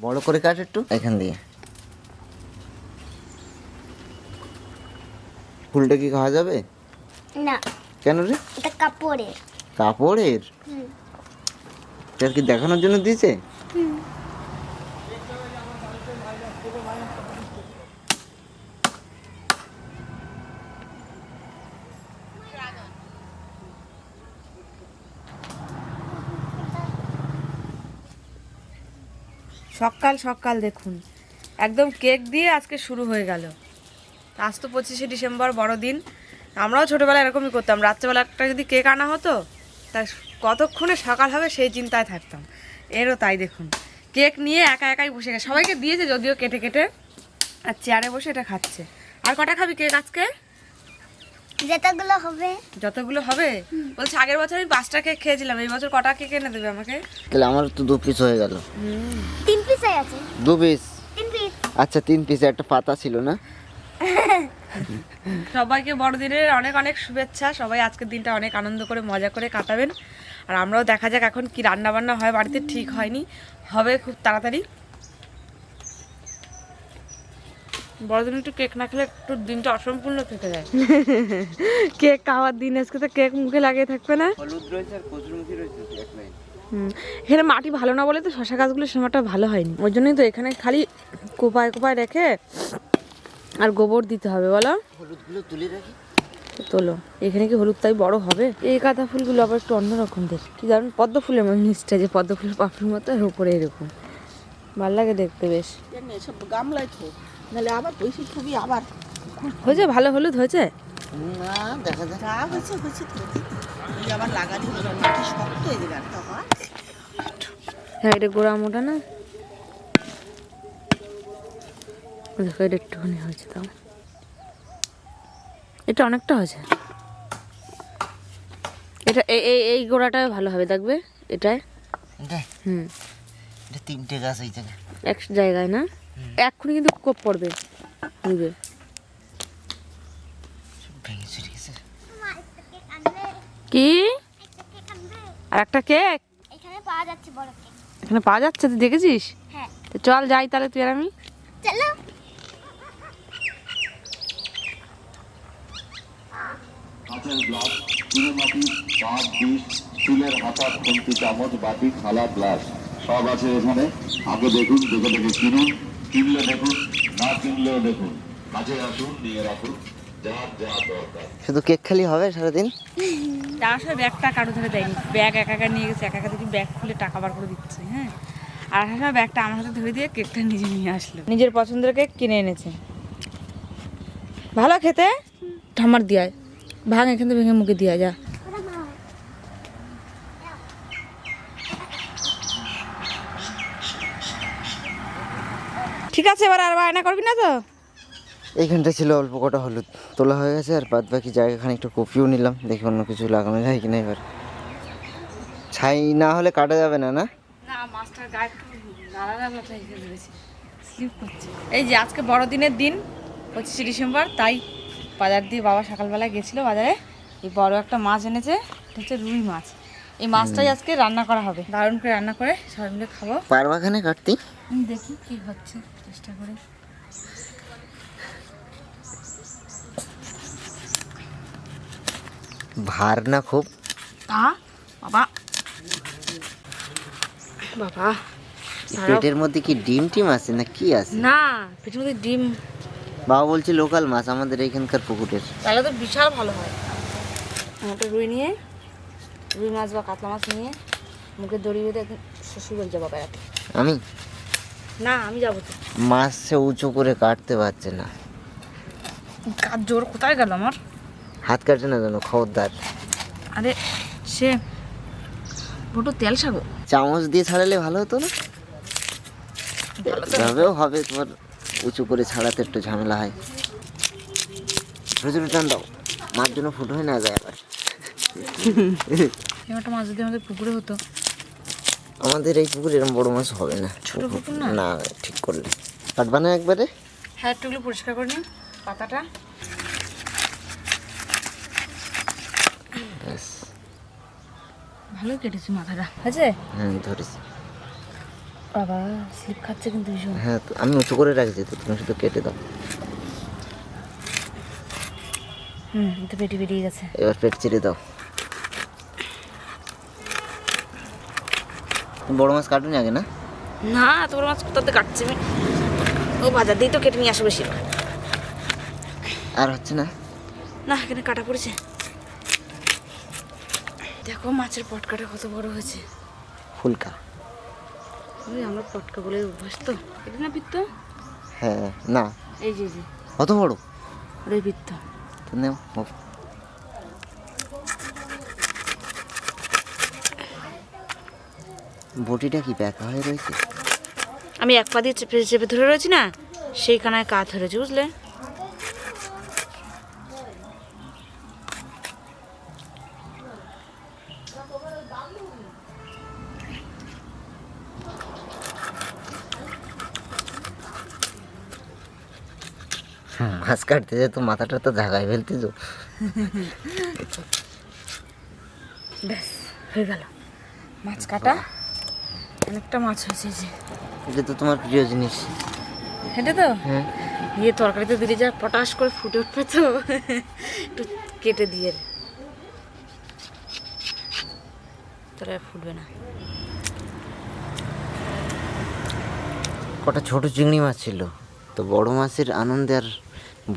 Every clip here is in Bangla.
বড় করে কাট একটু। এখান দিয়ে। ফুলটা কি খাওয়া যাবে? না। কেন রে? এটা কাপড়ের। কাপড়ের? হুম। এটা কি দেখানোর জন্য দিয়েছে হুম সকাল সকাল দেখুন। একদম কেক দিয়ে আজকে শুরু হয়ে গেল। আজ তো পঁচিশে ডিসেম্বর, বড়দিন। আমরাও ছোটোবেলায় এরকমই করতাম। রাত্রেবেলা একটা যদি কেক আনা হতো, তা কতক্ষণে সকাল হবে সেই চিন্তায় থাকতাম। এরও তাই দেখুন। কেক নিয়ে একা একাই বসে গেছে। সবাইকে দিয়েছে, যদিও কেটে কেটে আর চেয়ারে বসে এটা খাচ্ছে। আর কটা খাবি কেক আজকে? যেটাগুলো হবে? যতগুলো হবে? বলছে আগের বছর আমি পাঁচটা কেক খেয়েছিলাম এই বছর কটা কেক এনে দেবে আমাকে? তাহলে আমার তো দু পিস হয়ে গেল। তিন পিস হয়ে আছে দু পিস তিন পিস আচ্ছা তিন পিসে একটা পাতা ছিল না? সবাইকে বড়দিনের অনেক অনেক শুভেচ্ছা। সবাই আজকের দিনটা অনেক আনন্দ করে মজা করে কাটাবেন। আর আমরাও দেখা যাক এখন কি রান্না বান্না হয় বাড়িতে ঠিক হয়নি। হবে খুব তাড়াতাড়ি। বড়দিন একটু কেক না খেলে একটু দিনটা অসম্পূর্ণ থেকে যায়। কেক খাওয়ার দিন আজকে তো কেক মুখে লাগিয়ে থাকবে না। হলুদ রয়েছে আর কচুরমুখী রয়েছে এক লাইন। হুম, এখানে মাটি ভালো না বলে তো শশা গাছগুলো সেমাটা ভালো হয়নি। ওই জন্যই তো এখানে খালি কোপায় কোপায় রেখে আর গোবর দিতে হবে বলো। হলুদগুলো তুলে রাখি। তোলো। এখানে কি হলুদ তাই বড় হবে? এই কাঁথা ফুলগুলো আবার একটু অন্যরকম দেখ কি দারুণ পদ্ম ফুলের মতো নিচটা যে পদ্ম ফুলের পাপড়ির মতো এর উপরে এরকম। ভালো লাগে দেখতে বেশ। সব গামলায় থো নাহলে আবার বৈশি ছবি আবার হয়েছে ভালো হলুদ হয়েছে? না দেখা যাক। যা হয়েছে হয়েছে তো আবার লাগানি হলো মাটি শক্ত হয়ে হ্যাঁ এটা গোড়া মোটা না? দেখো এটা একটুখানি হয়েছে তাও। এটা অনেকটা হয়েছে। এটা এই এই ভালো হবে দেখবে? এটাই এটা হুম। এটা তিনটে গাছ এই জায়গায়। এক জায়গায় না? এক্ষুনি কিন্তু কোপ পড়বে। গেছে। কি? আর একটা কেক? এখানে পাওয়া যাচ্ছে বড় কেক। এখানে পাওয়া যাচ্ছে তুই দেখেছিস? হ্যাঁ। তো চল যাই তাহলে তুই আর আমি। চলো। কাঁচের গ্লাস মাটি কাপ ডিশ স্টিলের হাতা খুন্তি চামচ বাটি থালা গ্লাস সব আছে এখানে। আগে দেখুন দেখে দেখে কিনুন। কিনলে দেখুন না কিনলেও দেখুন। কাছে আসুন নিয়ে রাখুন। শুধু কেক খালি হবে সারাদিন? যাওয়ার সময় ব্যাগটা কারও ধরে দেয়নি। ব্যাগ একা একা নিয়ে গেছে একা একা দেখি ব্যাগ খুলে টাকা বার করে দিচ্ছে হ্যাঁ? আর সময় ব্যাগটা আমার হাতে ধরে দিয়ে কেকটা নিজে নিয়ে আসলো। নিজের পছন্দের কেক কিনে এনেছে। ভালো খেতে? ঠাম্মার দিয়ায়। ভাঙ এখান থেকে ভেঙে মুখে দিয়া যা। আছে এবার আর বায়না করবি না তো? এইখানটা ছিল অল্প কটা হলুদ তোলা হয়ে গেছে আর বাদ বাকি জায়গা খানিকটা কপিও নিলাম দেখি অন্য কিছু লাগানো যায় কিনা এবার। ছাই না হলে কাটা যাবে না না? একটু এই যে আজকে বড়দিনের দিন পঁচিশে ডিসেম্বর তাই বাজার দিয়ে বাবা সকালবেলা গেছিল বাজারে। এই বড় একটা মাছ এনেছে এটা হচ্ছে রুই মাছ। এই মাছটাই আজকে রান্না করা হবে। দারুণ করে রান্না করে সবাই মিলে খাব। পারবাখানে কাটতি? দেখি কি হচ্ছে চেষ্টা করে। ভার না খুব? তা বাবা। বাবা পেটের মধ্যে কি ডিম টিম আছে না কি আছে? না পেটের মধ্যে ডিম। বাবা বলছে লোকাল মাছ আমাদের এইখানকার পুকুরের। তাহলে তো বিশাল ভালো হয়। একটা রুই নিয়ে রুই মাছ বা কাতলা মাছ নিয়ে মুখে দড়ি বেঁধে শ্বশুর বাড়ি যাব বেড়াতে। আমি? না আমি যাব তো। মাছ সে উঁচু করে কাটতে পারছে না। কাজ জোর কোথায় গেল আমার? হাত কাটে না যেন খবরদার। আরে সে বটু তেল সাগো চামচ দিয়ে ছাড়ালে ভালো হতো না? এভাবেও হবে তোমার উঁচু করে ছাড়াতে একটু ঝামেলা হয়। ছোটো ছোটো টান দাও। মাছ জন্য ফুটো হয়ে না যায় আবার। একটা মাছ যদি আমাদের পুকুরে হতো। আমাদের এই পুকুরে এরকম বড় মাছ হবে না। ছোট পুকুর না? না ঠিক করলে। কাটবা না একবারে? হ্যাঁ একটুগুলো পরিষ্কার করে নিন পাতাটা। ভালোই কেটেছি মাথাটা। আছে? হ্যাঁ ধরেছি। বাবা স্লিপ খাচ্ছে কিন্তু ভীষণ। হ্যাঁ তো আমি উঁচু করে রাখছি তো তুমি শুধু কেটে দাও। হুম তো পেটি বেরিয়ে গেছে এবার পেট চিরে দাও। বড় মাছ কাটুনি আগে না? না তোর মাছ কোথাতে কাটছে আমি? ও বাজার দিয়ে তো কেটে নিয়ে আসো বেশি। আর হচ্ছে না? না এখানে কাটা পড়েছে। দেখো মাছের পটকাটা কত বড় হয়েছে। ফুলকা। ওই আমরা পটকা বলে অভ্যাস তো। এটা না পিত্ত হ্যাঁ না। এই যে কত বড়? ওরে পিত্ত তো নেও বটিটা কি ব্যাকা হয়ে রয়েছে? আমি এক পা দিয়ে চেপে চেপে ধরে রয়েছি না সেই কানায় কাত ধরেছি বুঝলে? মাছ কাটতে যেত মাথাটা তো ঝাগায় ফেলতেছো। ব্যাস হয়ে গেল। মাছ কাটা? অনেকটা মাছ হয়েছে যে। এটা তো তোমার প্রিয় জিনিস। এটা তো? হ্যাঁ। ইয়ে তরকারিতে দিলে যা পটাশ করে ফুটে উঠবে তো। একটু কেটে দিয়ে আর ফুটবে না। কটা ছোট চিংড়ি মাছ ছিল তো বড় মাছের আনন্দে আর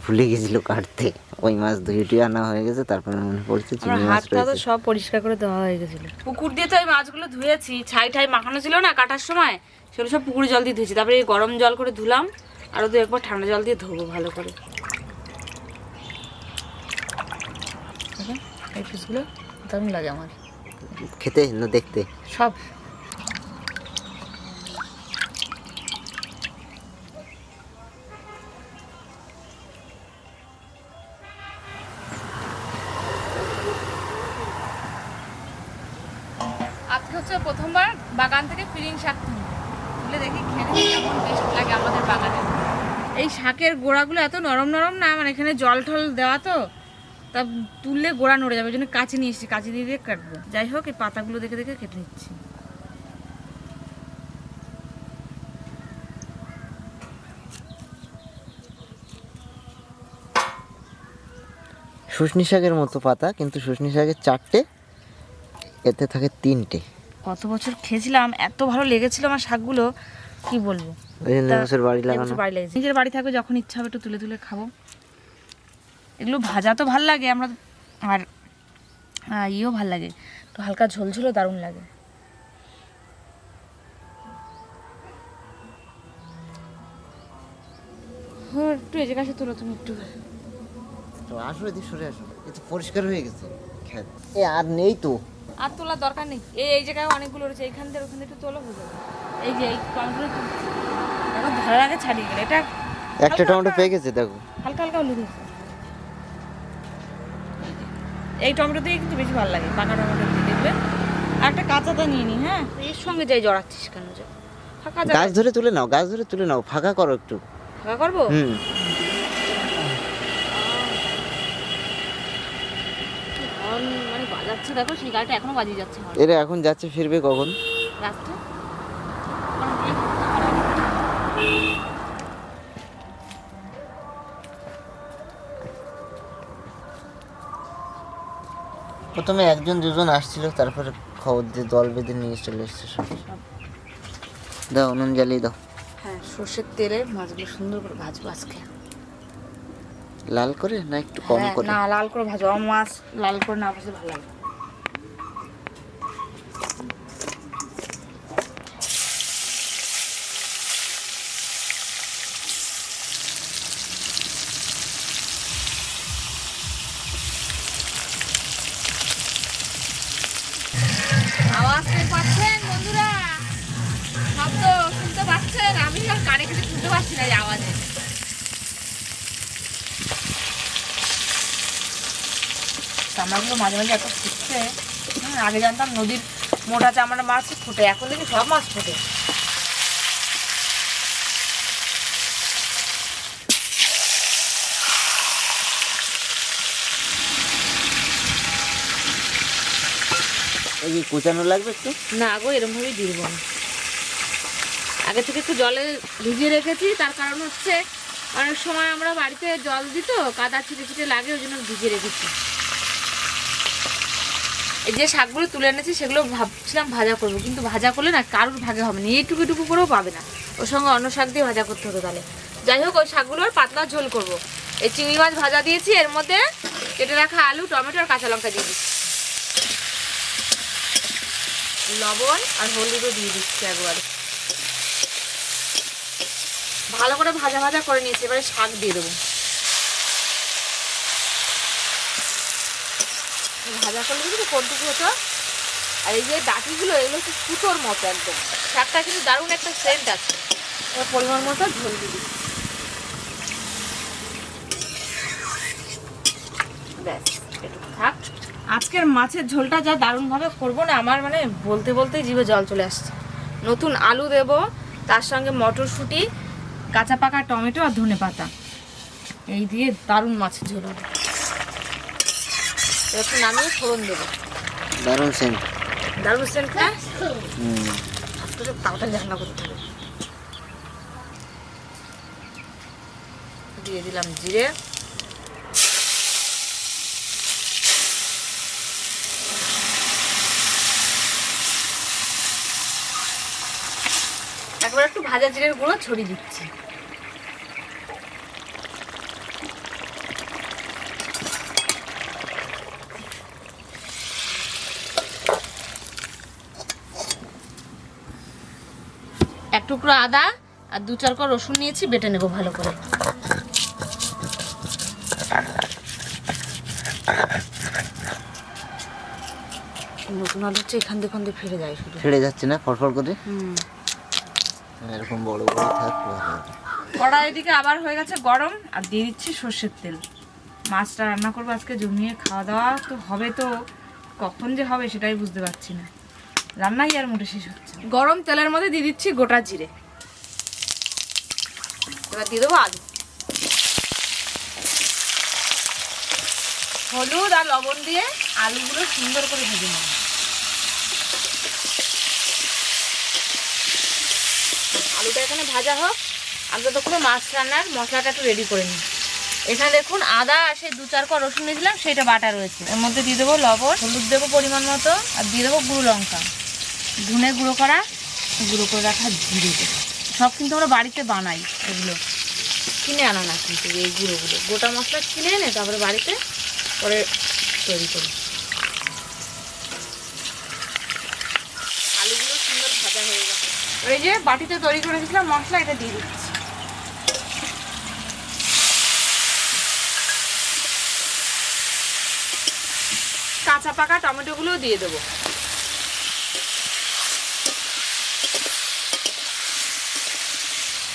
ভুলে গেছিল কাটতে ওই মাছ দুইটি আনা হয়ে গেছে তারপরে মনে পড়ছে চিংড়ি মাছ পা তো সব পরিষ্কার করে দেওয়া হয়ে গেছিল। পুকুর দিয়ে তো ওই মাছগুলো ধুয়েছি ছাই ঠাই মাখানো ছিল না কাটার সময় সেগুলো সব পুকুরে জল দিয়ে ধুয়েছি। তারপরে গরম জল করে ধুলাম আরও দু একবার ঠান্ডা জল দিয়ে ধোবো ভালো করে। এই পিসগুলো দারুণ লাগে আমার। খেতে না দেখতে? সব। হচ্ছে প্রথমবার বাগান থেকে ফিরিং শাক তুলি দেখি খেতে কেমন টেস্ট লাগে আমাদের বাগানে। এই শাকের গোড়াগুলো এত নরম নরম না মানে এখানে জল টল দেওয়া তো, তা তুললে গোড়া নড়ে যাবে জন্য কাঁচি নিয়ে এসেছি, কাঁচি দিয়ে দিয়ে কাটবো। যাই হোক, এই পাতাগুলো দেখে দেখে কেটে নিচ্ছি। শুশনি শাকের মতো পাতা, কিন্তু শুশনি শাকের চারটে, এতে থাকে তিনটে। কত বছর খেয়েছিলাম এত ভালো লেগেছিল আমার শাকগুলো কি বলব? ওই জন্য তা এবছর বাড়ি লাগানো। বাড়ি লেগেছে নিজের বাড়ি থাকবে যখন ইচ্ছা হবে একটু তুলে তুলে খাব। এগুলো ভাজা তো ভালো লাগে আমরা আর ইয়েও ভালো লাগে। একটু হালকা ঝোল ঝোলও দারুণ লাগে। হ্যাঁ, একটু এই জায়গায় এসে তোলো তুমি একটু। তো আসো এদিকে সরে আসো। পরিষ্কার হয়ে গেছে খেত। এ আর নেই তো। আর তোলার দরকার নেই। এই এই জায়গায় অনেকগুলো রয়েছে এইখান থেকে ওখান থেকে একটু তোলো হয়ে যাবে। এই যে এই টমেটো এখন ধরার আগে ছাড়িয়ে গেলে। এটা একটা টমেটো পেয়ে গেছে দেখো। হালকা হালকা হলুদ হয়েছে। এই টমেটো দিয়ে কিন্তু বেশি ভালো লাগে পাকা টমেটো দিয়ে দেখবে। আর একটা কাঁচাটা নিয়ে নি হ্যাঁ? এর সঙ্গে যাই জড়াচ্ছিস কেন যে? ফাঁকা গাছ ধরে তুলে নাও গাছ ধরে তুলে নাও ফাঁকা করো একটু। ফাঁকা করব? হুম। বাজাচ্ছে দেখো সেই গাড়িটা এখনও বাজিয়ে যাচ্ছে এরা এখন যাচ্ছে ফিরবে কখন? প্রথমে একজন দুজন আসছিল তারপরে খবর দিয়ে দল বেঁধে নিয়ে চলে এসছে সব। দাও উনুন জ্বালিয়ে দাও। হ্যাঁ সর্ষের তেলে মাছগুলো সুন্দর করে ভাজবো আজকে। লাল করে না একটু কম হ্যাঁ, করে? না লাল করে ভাজো মাছ লাল করে না ভাজলে ভালো লাগে বন্ধুরা? শুনতে পাচ্ছেন। আমি শুনতে পাচ্ছি না আওয়াজে। চামড়াগুলো মাঝে মাঝে এত ফুটছে। আগে জানতাম নদীর মোটা চামড়া মাছ ফুটে, এখন দেখি সব মাছ ফোটে। যে কুচানো লাগবে একটু? না গো এরকম ভাবেই দিয়ে দেবো আগে থেকে একটু জলে ভিজিয়ে রেখেছি, তার কারণ হচ্ছে অনেক সময় আমরা বাড়িতে জল দিই তো, কাদা ছিটে ছিটে লাগে, ওই জন্য ভিজিয়ে রেখেছি। এই যে শাকগুলো তুলে এনেছি, সেগুলো ভাবছিলাম ভাজা করব, কিন্তু ভাজা করলে না কারোর ভাগে হবে না, এইটুকু টুকু করেও পাবে না। ওর সঙ্গে অন্য শাক দিয়ে ভাজা করতে হতো তাহলে। যাই হোক, ওই শাকগুলোর পাতলা ঝোল করব। এই চিংড়ি মাছ ভাজা দিয়েছি, এর মধ্যে কেটে রাখা আলু, টমেটো আর কাঁচা লঙ্কা দিয়ে দিচ্ছি। লবণ আর হলুদও দিয়ে দিচ্ছি একবার। ভালো করে ভাজা ভাজা করে নিয়েছি, এবারে শাক দিয়ে দেবো। ভাজা করলে কিন্তু কোনটুকু হতো আর এই যে ডাটিগুলো, এগুলো হচ্ছে সুতোর মতো একদম। শাকটা কিন্তু দারুণ একটা সেন্ট আছে। এবার পরিমাণ মতো ঝোল দিয়ে দিচ্ছি। ব্যাস, এটুকু থাক। আজকের মাছের ঝোলটা যা দারুণভাবে করব না আমার মানে বলতে বলতে জিভে জল চলে আসছে। নতুন আলু দেব তার সঙ্গে মটরশুঁটি কাঁচা পাকা টমেটো আর ধনে পাতা। এই দিয়ে দারুণ মাছের ঝোল হবে। নামিয়ে ফোড়ন দেবো। দারুণ সেন্ট। দারুণ একটু তাওয়াটা রান্না করতে হবে। দিয়ে দিলাম জিরে একবার একটু ভাজা জিরের গুঁড়ো ছড়িয়ে দিচ্ছি। এক টুকরো আদা আর দু চার কর রসুন নিয়েছি বেটে নেব ভালো করে। নতুন আলু হচ্ছে এখান দিয়ে দিয়ে ফিরে যায় শুধু। ছেড়ে যাচ্ছে না ফটফট করে? হুম। এরকম বড় বড় থাক ভালো কড়াই এদিকে আবার হয়ে গেছে গরম, আর দিয়ে দিচ্ছি সর্ষের তেল। মাছটা রান্না করব আজকে, জমিয়ে খাওয়া দাওয়া তো হবে তো। কখন যে হবে সেটাই বুঝতে পারছি না। রান্নাই আর মোটে শেষ হচ্ছে গরম তেলের মধ্যে দিয়ে দিচ্ছি গোটা জিরে। এবার দিয়ে দেবো আলু। হলুদ আর লবণ দিয়ে আলুগুলো সুন্দর করে ভেজে নেব। আলুটা এখানে ভাজা হোক। আমি ততক্ষণে মাছ রান্নার মশলাটা একটু রেডি করে নিই। এখানে দেখুন আদা আর সেই দু চার কর রসুন দিয়েছিলাম সেটা বাটা রয়েছে। এর মধ্যে দিয়ে দেবো লবণ, হলুদ দেবো পরিমাণ মতো, আর দিয়ে দেবো গুঁড়ো লঙ্কা। ধনে গুঁড়ো করা, গুঁড়ো করে রাখা জিরে সব কিন্তু আমরা বাড়িতে বানাই এগুলো। কিনে আনা না কিন্তু এই গুঁড়োগুলো। গোটা মশলা কিনে এনে তারপরে বাড়িতে পরে তৈরি করি আলুগুলো সুন্দর ভাজা হয়ে গেছে এবার এই যে বাটিতে তৈরি করে রেখেছিলাম, মশলা এটা দিয়ে দিচ্ছি। কাঁচা পাকা টমেটোগুলো দিয়ে দেবো।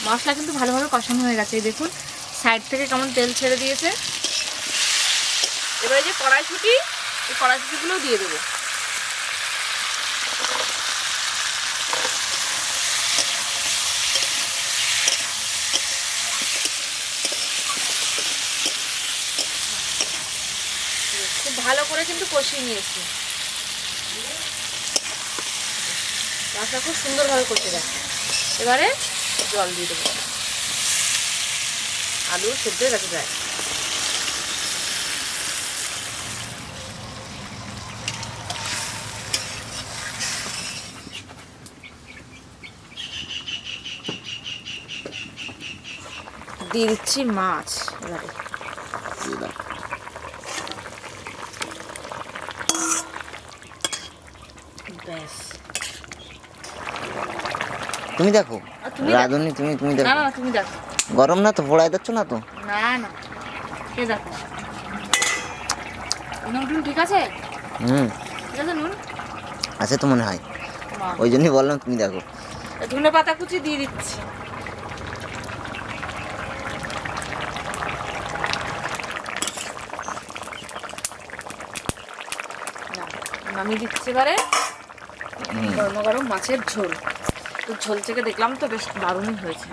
মশলা কিন্তু ভালোভাবে কষানো হয়ে গেছে দেখুন। সাইড থেকে কেমন তেল ছেড়ে দিয়েছে। এবারে যে কড়াইশুটি, এই কড়াইশুটিগুলো দিয়ে দেবো খুব ভালো করে কিন্তু কষিয়ে নিয়েছি। মশলা খুব সুন্দরভাবে কষে গেছে। এবারে জল দিয়ে দেবো। আলু সেদ্ধ প্রায়। দিয়ে দিচ্ছি মাছ এবারে দিয়ে দাও। ব্যাস তুমি দেখো। আর তুমি তুমি তুমি না দেখো না তুমি দেখো। গরম না তো? ফোড়াই দিচ্ছ না তো? না না। কে দেখো। নুন টুন ঠিক আছে? হুম। ঠিক আছে নুন? আছে তো মনে হয়। ওই জন্যই বললাম তুমি দেখো। ধনে পাতা কুচি দিয়ে দিচ্ছি। নামিয়ে দিচ্ছি এবারে। গরম গরম মাছের ঝোল। তো ঝোল থেকে দেখলাম তো বেশ দারুণই হয়েছে।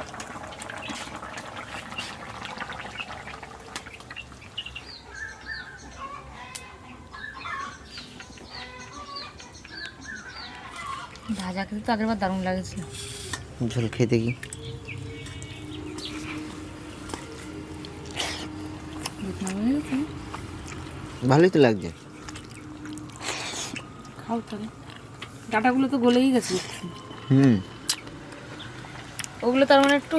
ভাজা খেতে তো আগেরবার দারুণ লাগেছিল ঝোল খেয়ে দেখি। ভালোই তো লাগছে। খাও তাহলে। ডাটাগুলো তো গলেই গেছে। হুম। ওগুলো তার মানে একটু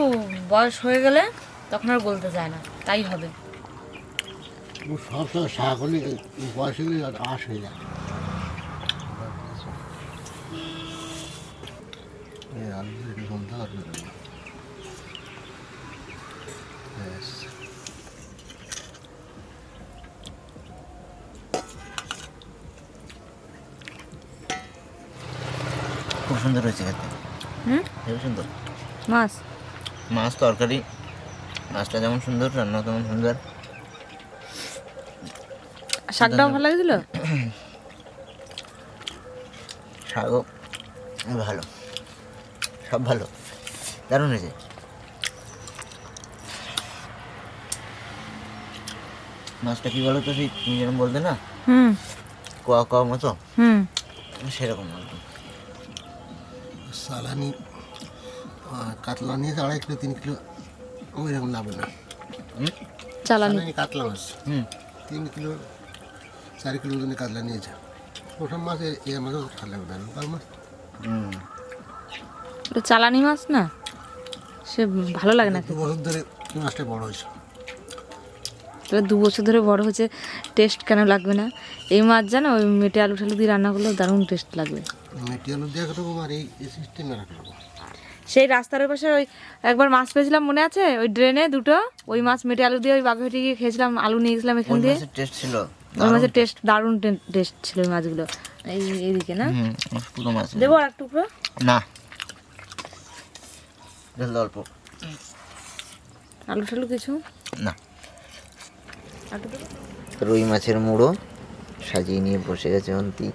বয়স হয়ে গেলে তখন আর বলতে চায় না। তাই হবে। সবসময় শাক হলে বয়স হলে হয়ে যায়। খুব সুন্দর হয়েছে খেতে। হুম? খুব সুন্দর। মাছ? মাছ তরকারি। মাছটা যেমন সুন্দর রান্না তেমন সুন্দর। শাকটাও ভালো লাগছিল? শাকও ভালো। সব ভালো। দারুণ হয়েছে। মাছটা কি বলো তো সেই তুমি যেরকম বলতে না? হুম। কোয়া কোয়া মতো? হুম। সেরকম একদম সালানি কাতলা নিয়ে আড়াই কিলো তিন কিলো ওই রকম লাগবে না চালানি। কাতলা মাছ। হুম। তিন কিলো চার কিলো ওজনে কাতলা নিয়েছে ওসব মাছ এ- মাছও ভালো লাগবে না লোকাল মাছ। হুম। ওটা চালানি মাছ না? সে ভালো লাগে না দু বছর ধরে মাছটা বড় হয়েছে। তবে দু বছর ধরে বড় হচ্ছে টেস্ট কেন লাগবে না? এই মাছ জানো ওই মেটে আলু ঠালু দিয়ে রান্না করলেও দারুণ টেস্ট লাগবে। মেটে আলু দিয়ে রাখব আর এই সিস্টেমে রাখব সেই রাস্তার ওই পাশে ওই একবার মাছ পেয়েছিলাম মনে আছে? ওই ড্রেনে দুটো ওই মাছ মেটে আলু দিয়ে ওই বাঘাটি গিয়ে খেয়েছিলাম আলু নিয়ে গেছিলাম এখান দিয়ে। টেস্ট ছিল ওই মাছের টেস্ট দারুণ টেস্ট ছিল ওই মাছগুলো। এই এইদিকে না? পুরো মাছ। দেবো আর টুকরো? না। অল্প। আলু টালু কিছু? না। রুই মাছের মুড়ো সাজিয়ে নিয়ে বসে গেছে অন্তি।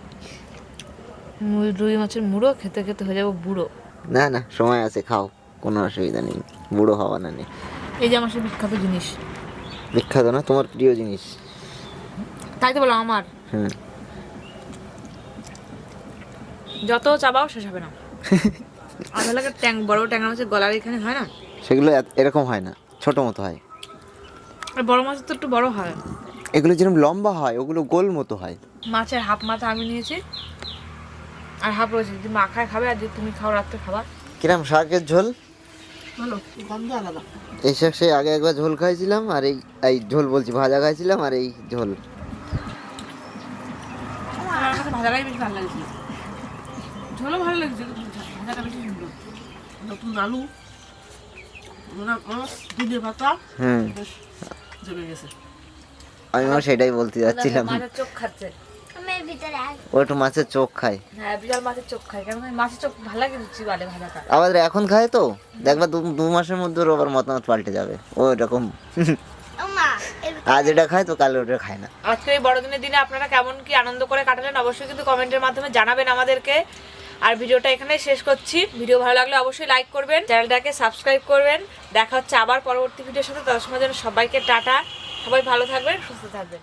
রুই মাছের মুড়ো খেতে খেতে হয়ে যাব বুড়ো। না না সময় আছে খাও। কোনো অসুবিধা নেই। বুড়ো হওয়া না নেই এই যে আমার সে বিখ্যাত জিনিস। বিখ্যাত না? তোমার প্রিয় জিনিস। তাই তো বলো আমার। হুম। যত চাবাও শেষ হবে না। আধা লাগে ট্যাং বড় ট্যাংরা মাছের গলার এখানে হয় না? সেগুলো এরকম হয় না। ছোট মতো হয়। আর বড় মাছ তো একটু বড় হয়। এগুলো যেরকম লম্বা হয় ওগুলো গোল মতো হয়। মাছের হাফ মাথা আমি নিয়েছি। আর হাফ রয়েছে যদি মা খায় খাবে আর যদি তুমি খাও রাত্রে খাবার। কিরম শাকের ঝোল? ভালো গন্ধ আলাদা। এই শাক সেই আগে একবার ঝোল খাইছিলাম আর এই এই ঝোল বলছি ভাজা খাইছিলাম আর এই ঝোল। আমার কাছে ভাজাটাই বেশি ভালো লাগছে ঝোলও ভালো লাগছে ভাজাটা বেশি সুন্দর। নতুন আলু দুধে হুম। জমে গেছে। আমিও সেটাই বলতে যাচ্ছিলাম। চোখ খাচ্ছে। ও একটু মাছের চোখ খায়। হ্যাঁ বিশাল মাছের চোখ খায়। মাছের চোখ ভালো লাগে রুচি বালে ভাজাটা। আবার এখন খায় তো? দেখবা দু দু মাসের মধ্যে ওর আবার মতামত পাল্টে যাবে। ও এরকম। আজ এটা খায় তো কাল ওটা খায় না। আজকে এই বড়দিনের দিনে আপনারা কেমন কি আনন্দ করে কাটালেন অবশ্যই কিন্তু কমেন্টের মাধ্যমে জানাবেন আমাদেরকে। আর ভিডিওটা এখানে শেষ করছি। ভিডিও ভালো লাগলে অবশ্যই লাইক করবেন চ্যানেলটাকে সাবস্ক্রাইব করবেন। দেখা হচ্ছে আবার পরবর্তী ভিডিওর সাথে। ততক্ষণ যেন সবাইকে টাটা। সবাই ভালো থাকবেন সুস্থ থাকবেন।